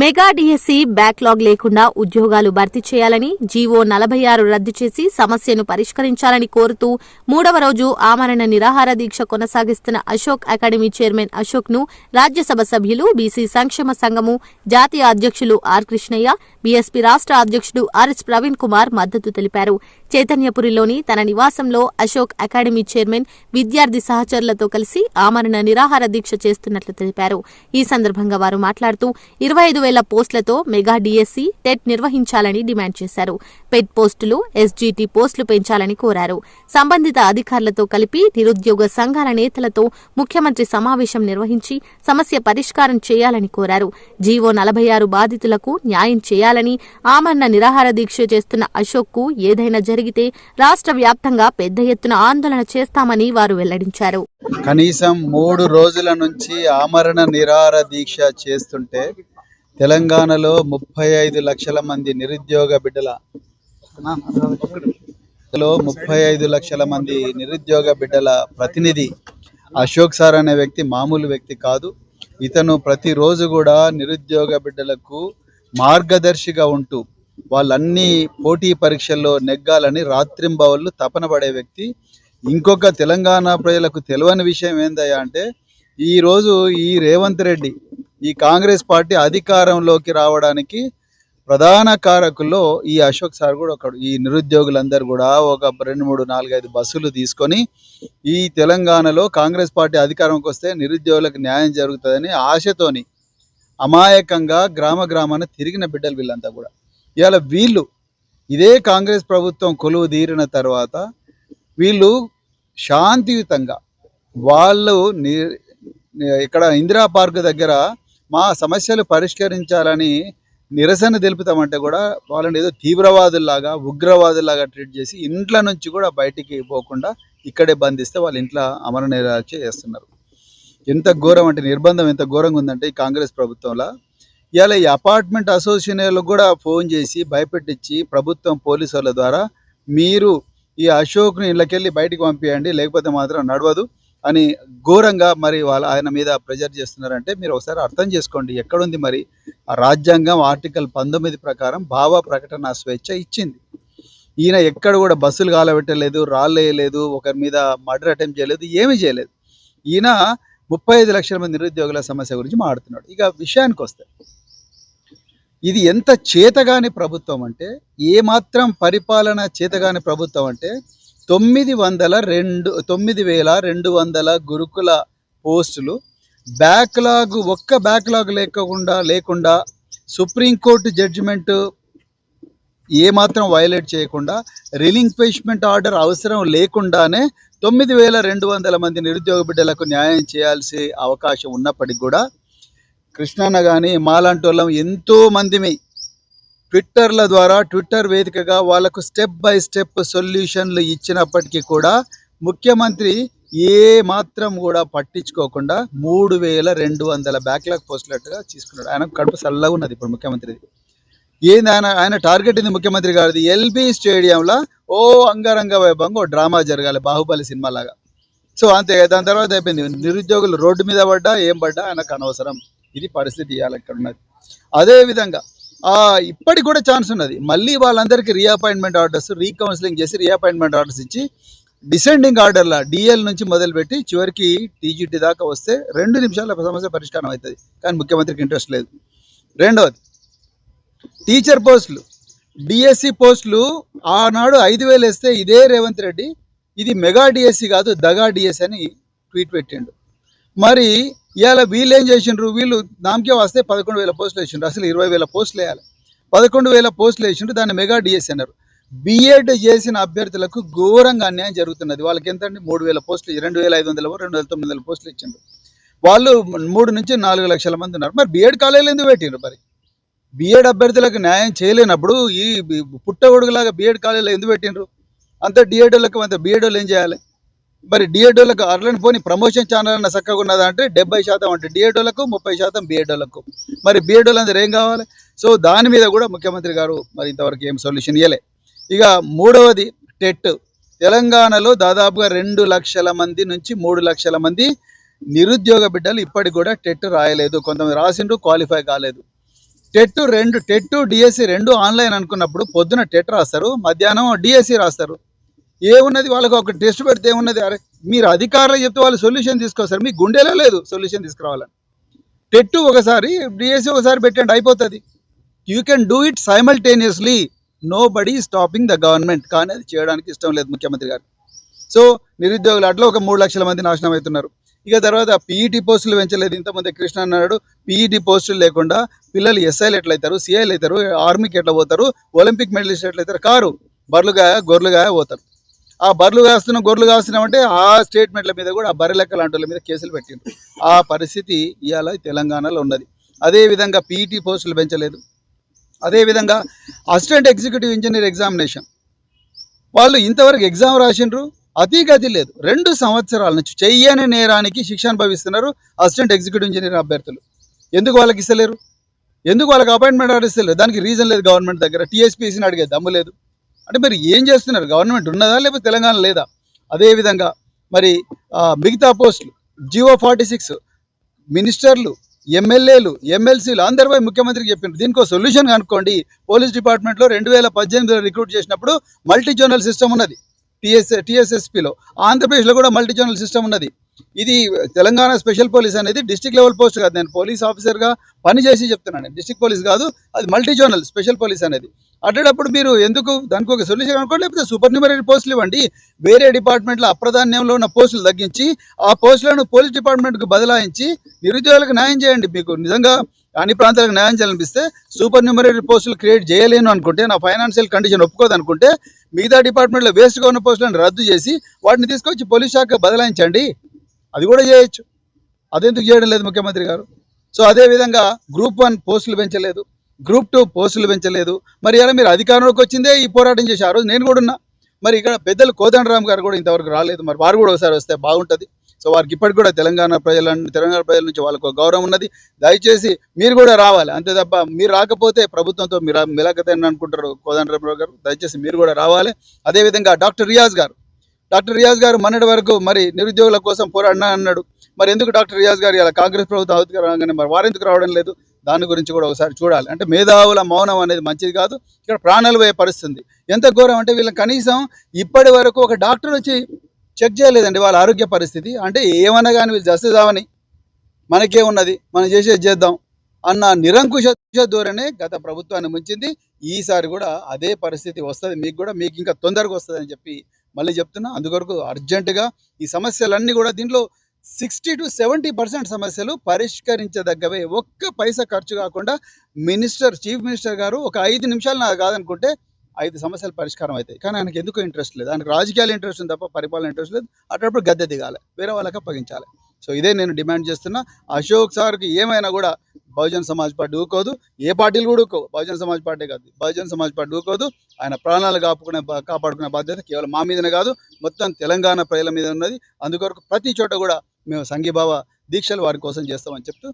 Mega DSC backlog లేకుండా ఉద్యోగాలు భర్తీ చేయాలని జీవో నలభై ఆరు రద్దు చేసి సమస్యను పరిష్కరించాలని కోరుతూ మూడవ రోజు ఆమరణ నిరాహార దీక్ష కొనసాగిస్తున్న అశోక్ అకాడమీ చైర్మన్ అశోక్ను రాజ్యసభ సభ్యులు బీసీ సంక్షేమ సంఘము జాతీయ అధ్యక్షులు ఆర్ కృష్ణయ్య బీఎస్పీ రాష్ట్ర అధ్యక్షుడు ఆర్ఎస్ ప్రవీణ్ కుమార్ మద్దతు తెలిపారు. చైతన్యపురిలోని తన నివాసంలో అశోక్ అకాడమీ చైర్మన్ విద్యార్థి సహచరులతో కలిసి ఆమరణ నిరాహార దీక్ష చేస్తున్నట్లు తెలిపారు. ఈ సందర్భంగా వారు మాట్లాడుతూ ఇరవై ఐదు వేల పోస్టులతో మెగా డిఎస్సి టెట్ నిర్వహించాలని డిమాండ్ చేశారు. పెట్ పోస్టులు ఎస్జీటీ పోస్టులు పెంచాలని కోరారు. సంబంధిత అధికారులతో కలిపి నిరుద్యోగ సంఘాల నేతలతో ముఖ్యమంత్రి సమావేశం నిర్వహించి సమస్య పరిష్కారం చేయాలని కోరారు. జీవో నలభై ఆరు బాధితులకు న్యాయం చేయాలని ఆమరణ నిరాహార దీక్ష చేస్తున్న అశోక్కు ఏదైనా జరిగితే రాష్ట్ర వ్యాప్తంగా పెద్ద ఎత్తున ఆందోళన చేస్తామని వారు వెల్లడించారు. కనీసం మూడు రోజుల నుంచి ఆమరణ నిరార దీక్ష చేస్తుంటే తెలంగాణలో ముప్పై ఐదు లక్షల మంది నిరుద్యోగ బిడ్డల లో ముప్పై ఐదు లక్షల మంది నిరుద్యోగ బిడ్డల ప్రతినిధి అశోక్ సార్ అనే వ్యక్తి మామూలు వ్యక్తి కాదు. ఇతను ప్రతిరోజు కూడా నిరుద్యోగ బిడ్డలకు మార్గదర్శిగా ఉంటూ వాళ్ళన్ని పోటీ పరీక్షల్లో నెగ్గాలని రాత్రింబవళ్ళు తపన పడే వ్యక్తి. ఇంకొక తెలంగాణ ప్రజలకు తెలియని విషయం ఏందయ్యా అంటే ఈ రోజు ఈ రేవంత్ రెడ్డి ఈ కాంగ్రెస్ పార్టీ అధికారంలోకి రావడానికి ప్రధాన కారకుల్లో ఈ అశోక్ సార్ కూడా ఒకడు. ఈ నిరుద్యోగులందరూ కూడా ఒక రెండు మూడు నాలుగైదు బస్సులు తీసుకొని ఈ తెలంగాణలో కాంగ్రెస్ పార్టీ అధికారంకి వస్తే నిరుద్యోగులకు న్యాయం జరుగుతుందని ఆశతోని అమాయకంగా గ్రామ గ్రామాన తిరిగిన బిడ్డలు వీళ్ళంతా కూడా. ఇవాళ వీళ్ళు ఇదే కాంగ్రెస్ ప్రభుత్వం కొలువు తీరిన తర్వాత వీళ్ళు శాంతియుతంగా వాళ్ళు ఇక్కడ ఇందిరా పార్క్ దగ్గర మా సమస్యలు పరిష్కరించాలని నిరసన తెలుపుతామంటే కూడా వాళ్ళని ఏదో తీవ్రవాదుల్లాగా ఉగ్రవాదుల్లాగా ట్రీట్ చేసి ఇంట్లో నుంచి కూడా బయటికి పోకుండా ఇక్కడే బంధిస్తే వాళ్ళ ఇంట్లో అమర నిరాక్ష చేస్తున్నారు. ఎంత ఘోరం అంటే నిర్బంధం ఎంత ఘోరంగా ఉందంటే ఈ కాంగ్రెస్ ప్రభుత్వంలో ఇలా ఈ అపార్ట్మెంట్ అసోసియేషన్లకు కూడా ఫోన్ చేసి భయపెట్టించి ప్రభుత్వం పోలీసుల ద్వారా మీరు ఈ అశోక్ని ఇళ్ళకెళ్ళి బయటికి పంపించండి లేకపోతే మాత్రం నడవదు అని ఘోరంగా మరి వాళ్ళ ఆయన మీద ప్రెజర్ చేస్తున్నారంటే మీరు ఒకసారి అర్థం చేసుకోండి. ఎక్కడుంది మరి? రాజ్యాంగం ఆర్టికల్ పంతొమ్మిది ప్రకారం భావ ప్రకటన స్వేచ్ఛ ఇచ్చింది. ఈయన ఎక్కడ కూడా బస్సులు కాలబెట్టలేదు రాళ్ళు వేయలేదు ఒకరి మీద మర్డర్ అటెంప్ట్ చేయలేదు ఏమీ చేయలేదు. ఈయన ముప్పై ఐదు లక్షల మంది నిరుద్యోగుల సమస్య గురించి మాట్లాడుతున్నాడు. ఇక విషయానికి వస్తే ఇది ఎంత చేతగాని ప్రభుత్వం అంటే ఏమాత్రం పరిపాలన చేతగాని ప్రభుత్వం అంటే తొమ్మిది వందల రెండు తొమ్మిది వేల రెండు వందల గురుకుల పోస్టులు బ్యాక్లాగ్ ఒక్క బ్యాక్లాగ్ లేకుండా లేకుండా సుప్రీంకోర్టు జడ్జిమెంట్ ఏమాత్రం వైలేట్ చేయకుండా రిలింక్విష్మెంట్ ఆర్డర్ అవసరం లేకుండానే తొమ్మిది వేల రెండు వందల మంది నిరుద్యోగ బిడ్డలకు న్యాయం చేయాల్సి అవకాశం ఉన్నప్పటికీ కూడా కృష్ణన్న కానీ మాలాంటి వాళ్ళం ఎంతో మందిమి. ట్విట్టర్ల ద్వారా ట్విట్టర్ వేదికగా వాళ్ళకు స్టెప్ బై స్టెప్ సొల్యూషన్లు ఇచ్చినప్పటికీ కూడా ముఖ్యమంత్రి ఏ మాత్రం కూడా పట్టించుకోకుండా మూడు వేల రెండు వందల బ్యాక్లాగ్ పోస్టులట్టుగా తీసుకున్నాడు. ఆయన కడుపు చల్లగా ఉన్నది ఇప్పుడు ముఖ్యమంత్రిది. ఏంది ఆయన ఆయన టార్గెట్ ఇది ముఖ్యమంత్రి గారిది? ఎల్బీ స్టేడియంలో ఓ అంగరంగ వైభవంగా ఓ డ్రామా జరగాలి బాహుబలి సినిమా లాగా సో అంతే దాని తర్వాత అయిపోయింది. నిరుద్యోగులు రోడ్డు మీద పడ్డా ఏం పడ్డా ఆయనకు అనవసరం. ఇది పరిస్థితి ఇవాళ ఇక్కడ ఉన్నది. అదే విధంగా ఆ ఇప్పటికి కూడా ఛాన్స్ ఉన్నది. మళ్ళీ వాళ్ళందరికీ రీఅపాయింట్మెంట్ ఆర్డర్స్ రీకౌన్సిలింగ్ చేసి రీఅపాయింట్మెంట్ ఆర్డర్స్ ఇచ్చి డిసెండింగ్ ఆర్డర్లా డిఎల్ నుంచి మొదలుపెట్టి చివరికి టీజీటీ దాకా వస్తే రెండు నిమిషాల సమస్య పరిష్కారం అవుతుంది. కానీ ముఖ్యమంత్రికి ఇంట్రెస్ట్ లేదు. రెండవది టీచర్ పోస్టులు డిఎస్సి పోస్టులు ఆనాడు ఐదు వేలు వేస్తే ఇదే రేవంత్ రెడ్డి ఇది మెగా డిఎస్సి కాదు దగా డిఎస్సి అని ట్వీట్ పెట్టిండు. మరి ఇవాళ వీళ్ళు ఏం చేసిండ్రు? వీళ్ళు దానికే వస్తే పదకొండు వేల పోస్టులు వేసిండ్రు. అసలు ఇరవై వేల పోస్టులు వేయాలి. పదకొండు వేల పోస్టులు వేసిండ్రు. దాన్ని మెగా డిఎస్సి అన్నారు. బీఎడ్ చేసిన అభ్యర్థులకు ఘోరంగా అన్యాయం జరుగుతున్నది. వాళ్ళకి ఎంత అండి మూడు వేల పోస్టులు రెండు వేల ఐదు వందల రెండు వేల తొమ్మిది వందల పోస్టులు ఇచ్చిండ్రు. వాళ్ళు మూడు నుంచి నాలుగు లక్షల మంది ఉన్నారు. మరి బీఎడ్ కాలేజీలు ఎందుకు పెట్టిండ్రు మరి? బీఎడ్ అభ్యర్థులకు న్యాయం చేయలేనప్పుడు ఈ పుట్టగొడుగులాగా బీఎడ్ కాలేజీలో ఎందుకు పెట్టిండ్రు? అంత డిఎడ్లకు అంత బీఎడ్ఓలు ఏం చేయాలి? మరి డిఎడ్ఓలకు అర్లని పోని ప్రమోషన్ ఛానల్ అన్న చక్కగా ఉన్నదా అంటే డెబ్బై శాతం అంటే డిఎడ్ఓలకు ముప్పై శాతం బీఎడ్ఓలకు మరి బీఎడ్ఓలు అందరూ ఏం కావాలి? సో దాని మీద కూడా ముఖ్యమంత్రి గారు మరి ఇంతవరకు ఏం సొల్యూషన్ ఇవ్వలే ఇక మూడవది టెట్. తెలంగాణలో దాదాపుగా రెండు లక్షల మంది నుంచి మూడు లక్షల మంది నిరుద్యోగ బిడ్డలు ఇప్పటికి కూడా టెట్ రాయలేదు. కొంతమంది రాసిండ్రు క్వాలిఫై కాలేదు. టెట్ రెండు టెట్ డిఎస్సి రెండు ఆన్లైన్ అనుకున్నప్పుడు పొద్దున టెట్ రాస్తారు మధ్యాహ్నం డిఎస్సి రాస్తారు. ఏమున్నది? వాళ్ళకి ఒక టెస్ట్ పెడితే ఏమున్నది? అరే మీరు అధికారులు చెప్తే వాళ్ళు సొల్యూషన్ తీసుకొస్తారు మీ గుండెలో లేదు సొల్యూషన్ తీసుకురావాలని. టెట్టు ఒకసారి డిఎస్సి ఒకసారి పెట్టండి అయిపోతుంది. You can do it simultaneously nobody stopping the government కానీ అది చేయడానికి ఇష్టం లేదు ముఖ్యమంత్రి గారు. సో నిరుద్యోగులు అట్లా ఒక మూడు లక్షల మంది నాశనం అవుతున్నారు. ఇక తర్వాత పీఈటీ పోస్టులు పెంచలేదు. ఇంతమంది కృష్ణ అన్నాడు పీఈటీ పోస్టులు లేకుండా పిల్లలు ఎస్ఐలు ఎట్లయితారు సిఐలు అవుతారు? ఆర్మీకి ఎట్లా పోతారు? ఒలింపిక్ మెడలిస్ట్ ఎట్లయితారు కారు బర్లుగా గొర్రెలుగా పోతారు? ఆ బర్రెలు కాస్తున్నాం గొర్రెలు కాస్తున్నామంటే ఆ స్టేట్మెంట్ల మీద కూడా ఆ బర్రె లెక్క లాంటి వాళ్ళ మీద కేసులు పెట్టిండ్రు. ఆ పరిస్థితి ఇవాళ తెలంగాణలో ఉన్నది. అదేవిధంగా పీఈటీ పోస్టులు పెంచలేదు. అదేవిధంగా అసిస్టెంట్ ఎగ్జిక్యూటివ్ ఇంజనీర్ ఎగ్జామినేషన్. వాళ్ళు ఇంతవరకు ఎగ్జామ్ రాసిండ్రు అతి గతి లేదు. రెండు సంవత్సరాల నుంచి చెయ్యని నేరానికి శిక్ష అనుభవిస్తున్నారు అసిస్టెంట్ ఎగ్జిక్యూటివ్ ఇంజనీర్ అభ్యర్థులు. ఎందుకు వాళ్ళకి ఇస్తలేరు? ఎందుకు వాళ్ళకి అపాయింట్మెంట్ ఆర్డర్ ఇస్తలేరు? దానికి రీజన్ లేదు గవర్నమెంట్ దగ్గర. టీఎస్పీసీని అడిగే దమ్ము లేదు. అంటే మీరు ఏం చేస్తున్నారు? గవర్నమెంట్ ఉన్నదా లేకపోతే తెలంగాణ లేదా? అదేవిధంగా మరి మిగతా పోస్టులు జియో ఫార్టీ సిక్స్ మినిస్టర్లు ఎమ్మెల్యేలు ఎమ్మెల్సీలు అందరిపై ముఖ్యమంత్రికి చెప్పినారు. దీనికి సొల్యూషన్ కనుక్కోండి. పోలీస్ డిపార్ట్మెంట్లో రెండు వేల పద్దెనిమిదిలో రిక్రూట్ చేసినప్పుడు మల్టీ జోనల్ సిస్టమ్ ఉన్నది టీఎస్ టిఎస్ఎస్పిలో ఆంధ్రప్రదేశ్లో కూడా మల్టీ జోనల్ సిస్టమ్ ఉన్నది. ఇది తెలంగాణ స్పెషల్ పోలీస్ అనేది డిస్ట్రిక్ట్ లెవెల్ పోస్ట్ కాదు. నేను పోలీస్ ఆఫీసర్గా పనిచేసి చెప్తున్నాను. డిస్టిక్ పోలీస్ కాదు. అది మల్టీ జోనల్ స్పెషల్ పోలీస్ అనేది. అట్టేటప్పుడు మీరు ఎందుకు దానికి ఒక సొల్యూషన్ అనుకోండి లేకపోతే సూపర్ న్యూమరీ పోస్టులు ఇవ్వండి. వేరే డిపార్ట్మెంట్లో అప్రధాన్యంలో ఉన్న పోస్టులు తగ్గించి ఆ పోస్టులను పోలీస్ డిపార్ట్మెంట్కు బదలాయించి నిరుద్యోగులకు న్యాయం చేయండి. మీకు నిజంగా అన్ని ప్రాంతాలకు న్యాయం చేయాలనిపిస్తే సూపర్ న్యూమరీ పోస్టులు క్రియేట్ చేయలేను అనుకుంటే నా ఫైనాన్షియల్ కండిషన్ ఒప్పుకోదనుకుంటే మిగతా డిపార్ట్మెంట్లో వేస్ట్గా ఉన్న పోస్టులను రద్దు చేసి వాటిని తీసుకొచ్చి పోలీస్ శాఖ బదలాయించండి. అది కూడా చేయొచ్చు. అదెందుకు చేయడం లేదు ముఖ్యమంత్రి గారు? సో అదేవిధంగా గ్రూప్ వన్ పోస్టులు పెంచలేదు. గ్రూప్ టూ పోస్టులు పెంచలేదు. మరి ఇలా మీరు అధికారంలోకి వచ్చిందే ఈ పోరాటం చేసి ఆ రోజు నేను కూడా ఉన్నా. మరి ఇక్కడ పెద్దలు కోదండరామ్ గారు కూడా ఇంతవరకు రాలేదు. మరి వారు కూడా ఒకసారి వస్తే బాగుంటుంది. సో వారికి ఇప్పటికి కూడా తెలంగాణ ప్రజల తెలంగాణ ప్రజల నుంచి వాళ్ళకు ఒక గౌరవం ఉన్నది. దయచేసి మీరు కూడా రావాలి. అంతే తప్ప మీరు రాకపోతే ప్రభుత్వంతో మీరు మిలకతని అనుకుంటారు కోదండరామ్ గారు? దయచేసి మీరు కూడా రావాలి. అదేవిధంగా డాక్టర్ రియాజ్ గారు. డాక్టర్ రియాజ్ గారు మొన్నటి వరకు మరి నిరుద్యోగుల కోసం పోరాడినా అన్నాడు. మరి ఎందుకు డాక్టర్ రియాజ్ గారు ఇలా కాంగ్రెస్ ప్రభుత్వం అవుతుంది రాగానే మరి వారెందుకు రావడం లేదు? దాని గురించి కూడా ఒకసారి చూడాలి. అంటే మేధావుల మౌనం అనేది మంచిది కాదు ఇక్కడ ప్రాణాలు పోయే పరిస్థితి ఎంత ఘోరం అంటే వీళ్ళని కనీసం ఇప్పటి వరకు ఒక డాక్టర్ వచ్చి చెక్ చేయలేదండి వాళ్ళ ఆరోగ్య పరిస్థితి. అంటే ఏమన్నా కానీ వీళ్ళు జస్టిస్ మనకే ఉన్నది మనం చేసేది చేద్దాం అన్న నిరంకుశ ధోరణే గత ప్రభుత్వాన్ని ముంచింది. ఈసారి కూడా అదే పరిస్థితి వస్తుంది. మీకు కూడా మీకు ఇంకా తొందరగా వస్తుంది అని చెప్పి మళ్ళీ చెప్తున్నా. అందుకొరకు అర్జెంటుగా ఈ సమస్యలన్నీ కూడా దీంట్లో సిక్స్టీ టు సెవెంటీ పర్సెంట్ సమస్యలు పరిష్కరించదగ్గవే. ఒక్క పైసా ఖర్చు కాకుండా మినిస్టర్ చీఫ్ మినిస్టర్ గారు ఒక ఐదు నిమిషాలు నాకు కాదనుకుంటే ఐదు సమస్యలు పరిష్కారం అవుతాయి. కానీ ఆయనకి ఎందుకు ఇంట్రెస్ట్ లేదు? ఆయనకు రాజకీయాలు ఇంట్రెస్ట్ ఉంది తప్ప పరిపాలన ఇంట్రెస్ట్ లేదు. అటప్పుడు గద్దె దిగాలి. వేరే వాళ్ళకి అప్పగించాలి. సో ఇదే నేను డిమాండ్ చేస్తున్నా. అశోక్ సార్కి ఏమైనా కూడా బహుజన్ సమాజ్ పార్టీ ఊకోదు. ఏ పార్టీలు కూడా ఊకో బహుజన్ సమాజ్ పార్టీ కాదు. బహుజన్ సమాజ్ పార్టీ ఊకోదు. ఆయన ప్రాణాలు కాపుకునే కాపాడుకునే బాధ్యత కేవలం మా మీదనే కాదు. మొత్తం తెలంగాణ ప్రజల మీద ఉన్నది. అందుకొరకు ప్రతి చోట కూడా మేము సంఘీభావ దీక్షలు వారి కోసం చేస్తామని చెప్తూ